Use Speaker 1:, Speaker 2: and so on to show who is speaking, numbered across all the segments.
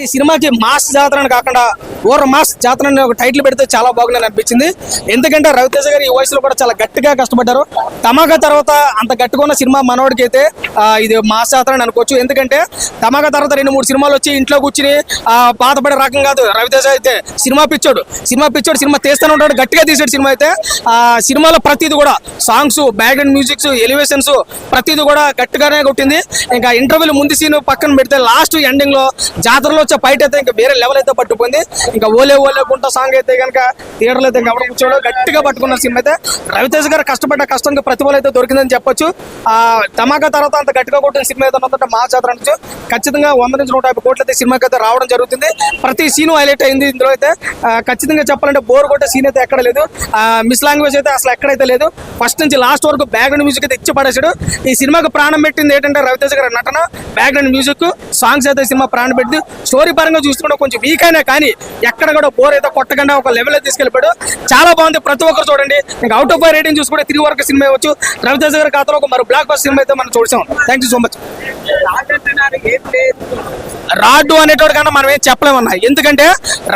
Speaker 1: ఈ సినిమాకి మాస్ జాతర అని కాకుండా ఓర మాస్ జాతర అని ఒక టైటిల్ పెడితే చాలా బాగుందని అనిపించింది. ఎందుకంటే రవితేజ గారు ఈ వయసులో కూడా చాలా గట్టిగా కష్టపడ్డారు. తమాకా తర్వాత అంత గట్టుకున్న ఉన్న సినిమా మనోడికి అయితే ఇది మాస్ జాతర అని అనుకోవచ్చు. ఎందుకంటే తమాకా తర్వాత రెండు మూడు సినిమాలు వచ్చి ఇంట్లో కూర్చుని బాధపడే రకం కాదు. రవితేజ అయితే సినిమా పిచ్చోడు. సినిమా పిచ్చోడు సినిమా తీస్తూనే ఉంటాడు గట్టిగా తీసాడు సినిమా అయితే. ఆ సినిమాలో ప్రతిది కూడా సాంగ్స్ బ్యాక్గ్రౌండ్ మ్యూజిక్స్ ఎలివేషన్స్ ప్రతిది కూడా గట్టిగానే కొట్టింది. ఇంకా ఇంటర్వ్యూలు ముందు సీన్ పక్కన పెడితే లాస్ట్ ఎండింగ్లో జాతరలో వచ్చే ఫైట్ అయితే ఇంకా వేరే లెవెల్ అయితే పట్టుకుంది. ఇంకా ఓలే ఓలే గుంట సాంగ్ అయితే కనుక థియేటర్లో అయితే ఎవరు కూర్చోడు గట్టిగా పట్టుకున్న సినిమా అయితే రవితేజ గారు కష్టపడ్డ కష్టంగా ప్రతిఫలం అయితే దొరికిందని చెప్పొచ్చు. ఆ ధమాకా తర్వాత అంత గట్టిగా కొట్టిన సినిమా అయితే ఉందంటే మా జాతర నుంచి ఖచ్చితంగా వంద నుంచి నూట యాభై కోట్లు అయితే సినిమాకి అయితే రావడం జరుగుతుంది. ప్రతి సీన్ హైలైట్ అయింది ఇందులో అయితే. ఖచ్చితంగా చెప్పాలంటే బోర్ కొట్టే సీన్ అయితే ఎక్కడ లేదు. మిస్ లాంగ్వేజ్ అయితే అసలు ఎక్కడైతే లేదు. ఫస్ట్ నుంచి లాస్ట్ వరకు బ్యాక్గ్రౌండ్ మ్యూజిక్ అయితే ఇచ్చి పడేసాడు ఈ సినిమాకి ప్రాణం పెట్టింది ఏంటంటే రవితేజ గారి నటన. బ్యాక్గ్రౌండ్ మ్యూజిక్ సాంగ్స్ అయితే సినిమా ప్రాణం పెట్టింది. స్టోరీ పరంగా చూసుకుంటే కొంచెం వీక్ అయినా కానీ ఎక్కడ కూడా బోర్ అయితే కొట్టకుండా ఒక లెవెల్ అయితే తీసుకెళ్ళిపోయాడు. చాలా బాగుంది ప్రతి ఒక్కరు చూడండి. ఇంకా అవుట్ ఆఫ్ బై రేటింగ్ చూసుకుంటే తిరిగి వరకు సినిమా ఇవ్వచ్చు రవితేజ గారి ఖాతాలో ఒక మరి బ్లాక్ బస్ సినిమా అయితే మనం చూసాం. థ్యాంక్ యూ సో మచ్ రాడ్డు అనేటోడు కన్నా మనం ఏం చెప్పలేమన్నా ఎందుకంటే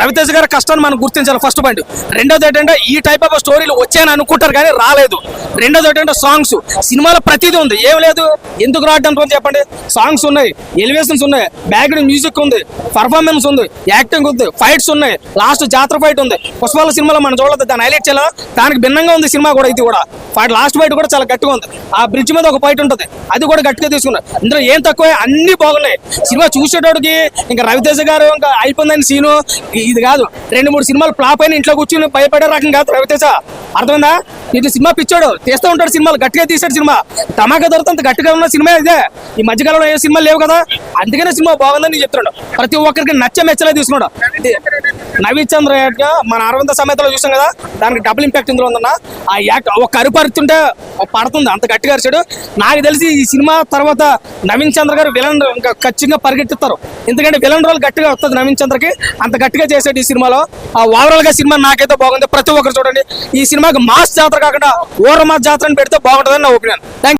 Speaker 1: రవితేజ గారి కష్టాన్ని మనం గుర్తించాలి ఫస్ట్ పాయింట్. రెండోది ఏంటంటే ఈ టైప్ ఆఫ్ స్టోరీలు వచ్చాయని అనుకుంటారు కానీ రాలేదు. రెండోది ఏంటంటే సాంగ్స్ సినిమాలో ప్రతిదీ ఉంది. ఏం లేదు. ఎందుకు రాడ్డు అనుకోని చెప్పండి? సాంగ్స్ ఉన్నాయి. ఎలివేషన్స్ ఉన్నాయి. బ్యాక్గ్రౌండ్ మ్యూజిక్ ఉంది. పర్ఫార్మెన్స్ ఉంది. యాక్టింగ్ ఉంది. ఫైట్స్ ఉన్నాయి. లాస్ట్ జాతర ఫైట్ ఉంది. పుష్పాల సినిమాలో మనం చూడలేదు. దాన్ని హైలైట్ చేయాలి? దానికి భిన్నంగా ఉంది సినిమా కూడా ఇది కూడా. ఫైట్ లాస్ట్ ఫైట్ కూడా చాలా గట్టిగా ఉంది. ఆ బ్రిడ్జ్ మీద ఒక ఫైట్ ఉంటుంది. అది కూడా గట్టిగా తీసుకున్నారు. ఇందులో ఏం తక్కువ? అన్ని బాగున్నాయి. సినిమా చూసేటోడికి ఇంకా రవితేజ గారు ఇంకా అయిపోయిందని సీను. ఇది కాదు. రెండు మూడు సినిమాలు ఫ్లాప్ అయిన ఇంట్లో కూర్చుని భయపడే రకం కాదు రవితేజ. అర్థమైందా? ఇది సినిమా పిచ్చాడు. తీస్తూ ఉంటాడు సినిమాలు గట్టిగా తీసాడు సినిమా. ధమాకా దొరుకుతుంది గట్టిగా ఉన్న సినిమా ఇదే. ఈ మధ్యకాలంలో ఏ సినిమా లేవు కదా? అందుకనే సినిమా బాగుందని నేను చెప్తున్నాడు ప్రతి ఒక్కరికి నచ్చ మెచ్చలే తీసుకున్నాడు. నవీన్ చంద్ర యాక్ట్గా మన అరవింద సమేతలో చూసాం కదా? దానికి డబుల్ ఇంపాక్ట్ ఇందులో ఉందన్న. ఆ యాక్ట్ ఒక కరుపరుతుంటే పడుతుంది. అంత గట్టిగా అరిచాడు. నాకు తెలిసి ఈ సినిమా తర్వాత నవీన్ చంద్ర గారు విలన్ ఇంకా ఖచ్చితంగా పరిగెత్తిస్తారు ఎందుకంటే విలన్ రోల్ గట్టిగా వస్తుంది నవీన్ చంద్రకి. అంత గట్టిగా చేసేది ఈ సినిమాలో. ఆ ఓవరాల్గా సినిమా నాకైతే బాగుంది. ప్రతి ఒక్కరు చూడండి. ఈ సినిమాకి మాస్ జాతర కాకుండా ఓవర్ మాస్ జాతర పెడితే బాగుంటుందని నా ఒపీనియన్ థ్యాంక్